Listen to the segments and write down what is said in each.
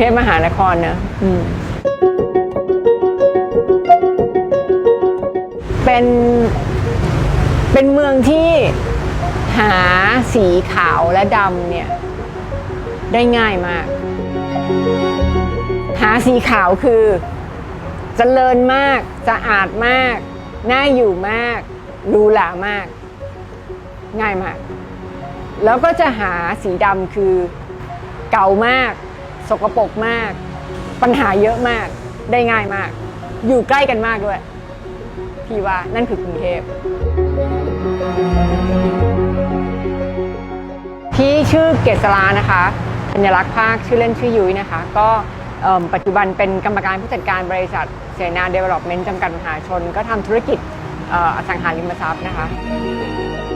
เทพมหานครนะอืมเป็นเป็นเมืองที่หาสีขาวและดำเนี่ย ได้ง่ายมาก หาสีขาวคือจเจริญมากสะอาดมาก น่าอยู่มากหรูหรามาก ง่ายมาก แล้วก็จะหาสีดำคือเก่ามาก สกปรกมาก ปัญหาเยอะมากได้ง่ายมาก อยู่ใกล้กันมากด้วย พี่ว่านั่นคือกรุงเทพพี่ชื่อเกษรานะคะปัญลักษณ์ภาคชื่อเล่นชื่อยุ้ยนะคะ ก็ปัจจุบันเป็นกรรมการผู้จัดการบริษัทเสนาเดเวล็อปเมนต์จำกัดมหาชน ก็ทำธุรกิจอสังหาริมทรัพย์นะคะ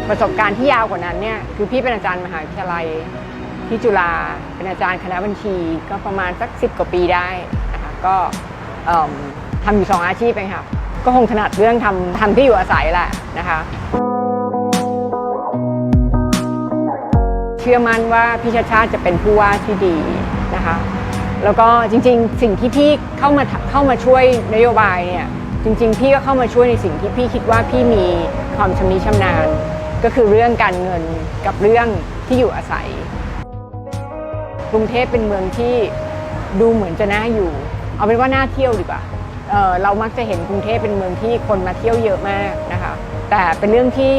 ประสบการณ์ที่ยาวกว่านั้นเนี่ยคือพี่เป็นอาจารย์มหาวิทยาลัย ที่จุฬาเป็นอาจารย์คณะบัญชี ก็ประมาณสักสิบกว่าปีได้นะคะก็ทำอยู่สองอาชีพเองค่ะก็คงถนัดเรื่องทำทำที่อยู่อาศัยแหละนะคะเชื่อมั่นว่าพี่ชาชาติจะเป็นผู้ว่าที่ดีนะคะแล้วก็จริงๆ สิ่งที่พี่เข้ามาเข้ามาช่วยนโยบายเนี่ยจริงๆ พี่ก็เข้ามาช่วยในสิ่งที่พี่คิดว่าพี่มีความชำนิชำนาญ ก็คือเรื่องการเงินกับเรื่องที่อยู่อาศัย กรุงเทพเป็นเมืองที่ดูเหมือนจะน่าอยู่ เอาเป็นว่าน่าเที่ยวดีกว่าเเรามักจะเห็นกรุงเทพเป็นเมืองที่คนมาเที่ยวเยอะมากนะคะแต่เป็นเรื่องที่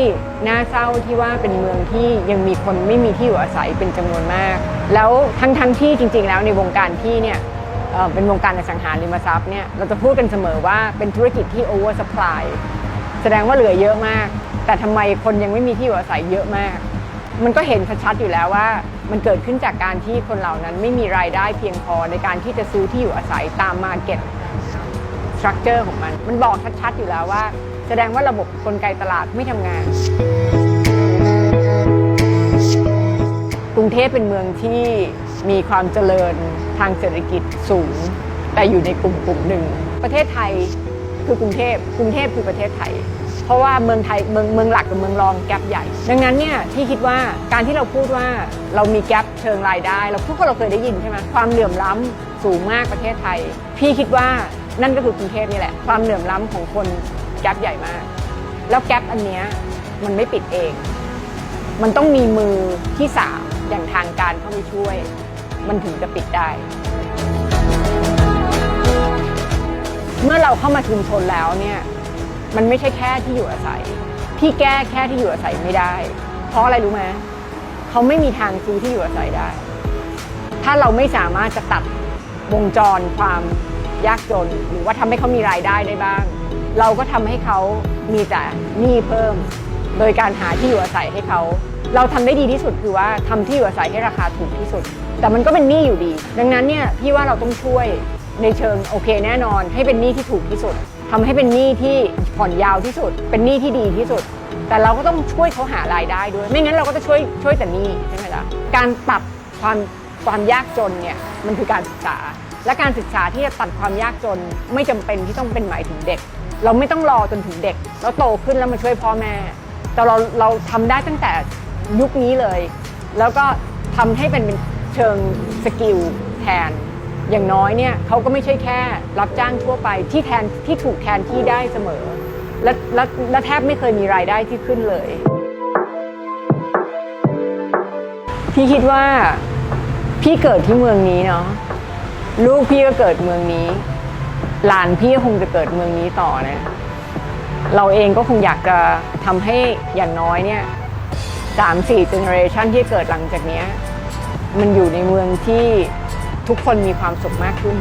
น่าเศร้าที่ว่าเป็นเมืองที่ยังมีคนไม่มีที่อยู่อาศัยเป็นจำนวนมาก แล้วทั้งทั้งที่จริง ๆ แล้วในวงการที่เนี่ยเเป็นวงการอสังหาริมทรัพย์เนี่ยเราจะพูดกันเสมอว่าเป็นธุรกิจที่ over supply แสดงว่าเหลือเยอะมาก แต่ทำไมคนยังไม่มีที่อยู่อาศัยเยอะมาก มันก็เห็นชัดๆอยู่แล้วว่า มันเกิดขึ้นจากการที่คนเหล่านั้นไม่มีรายได้เพียงพอในการที่จะซื้อที่อยู่อาศัยตามมาเก็ตสตรัคเจอร์ของมัน มันบอกชัดๆอยู่แล้วว่า แสดงว่าระบบกลไกตลาดไม่ทำงาน กรุงเทพเป็นเมืองที่มีความเจริญทางเศรษฐกิจสูง แต่อยู่ในกลุ่มกลุ่มหนึ่ง ประเทศไทยคือกรุงเทพกรุงเทพคือประเทศไทย เพราะว่าเมืองไทยเมืองเมืองหลักกับเมืองรองแกลบใหญ่ ดังนั้นเนี่ยที่คิดว่าการที่เราพูดว่าเรามีแกลบเชิงรายได้ เราพูดก็เราเคยได้ยินใช่ไหมความเหลื่อมล้ำสูงมากประเทศไทย พี่คิดว่านั่นก็คือกรุงเทพนี่แหละ ความเหลื่อมล้ำของคนแกลบใหญ่มาก แล้วแกลบอันเนี้ยมันไม่ปิดเอง มันต้องมีมือที่สามอย่างทางการเข้าไปช่วย มันถึงจะปิดได้เมื่อเราเข้ามาชุมชนแล้วเนี่ย มันไม่ใช่แค่ที่อยู่อาศัย พี่แก้แค่ที่อยู่อาศัยไม่ได้ เพราะอะไรรู้ไหมเขาไม่มีทางซื้อที่อยู่อาศัยได้ ถ้าเราไม่สามารถจะตัดวงจรความยากจน หรือว่าทำให้เขามีรายได้ได้บ้าง เราก็ทำให้เขามีแต่หนี้เพิ่ม โดยการหาที่อยู่อาศัยให้เขา เราทำได้ดีที่สุดคือว่าทำที่อยู่อาศัยให้ราคาถูกที่สุด แต่มันก็เป็นหนี้อยู่ดี ดังนั้นเนี่ยพี่ว่าเราต้องช่วยในเชิงโอเคแน่นอนให้เป็นหนี้ที่ถูกที่สุด ทำให้เป็นหนี้ที่ผ่อนยาวที่สุด เป็นหนี้ที่ดีที่สุด แต่เราก็ต้องช่วยเขาหารายได้ด้วย ไม่งั้นเราก็จะช่วยช่วยแต่หนี้ใช่ไหมล่ะการตัดความความยากจนเนี่ยมันคือการศึกษา และการศึกษาที่จะตัดความยากจนไม่จำเป็นที่ต้องเป็นหมายถึงเด็ก เราไม่ต้องรอจนถึงเด็ก แล้วโตขึ้นแล้วมาช่วยพ่อแม่ แต่เราเราทำได้ตั้งแต่ยุคนี้เลย แล้วก็ทำให้เป็นเชิงสกิลแทน อย่างน้อยเนี่ยเขาก็ไม่ใช่แค่ รับจ้างทั่วไปที่แทนที่ถูกแทนที่ได้เสมอ และและและแทบไม่เคยมีรายได้ที่ขึ้นเลย พี่คิดว่าพี่เกิดที่เมืองนี้เนาะลูกพี่ก็เกิดเมืองนี้ หลานพี่ก็คงจะเกิดเมืองนี้ต่อนะเราเองก็คงอยากจะทำให้อย่างน้อยเนี่ยสามสี่เจเนอเรชันที่เกิดหลังจากนี้มันอยู่ในเมืองที่ ทุกคนมีความสุขมากขึ้น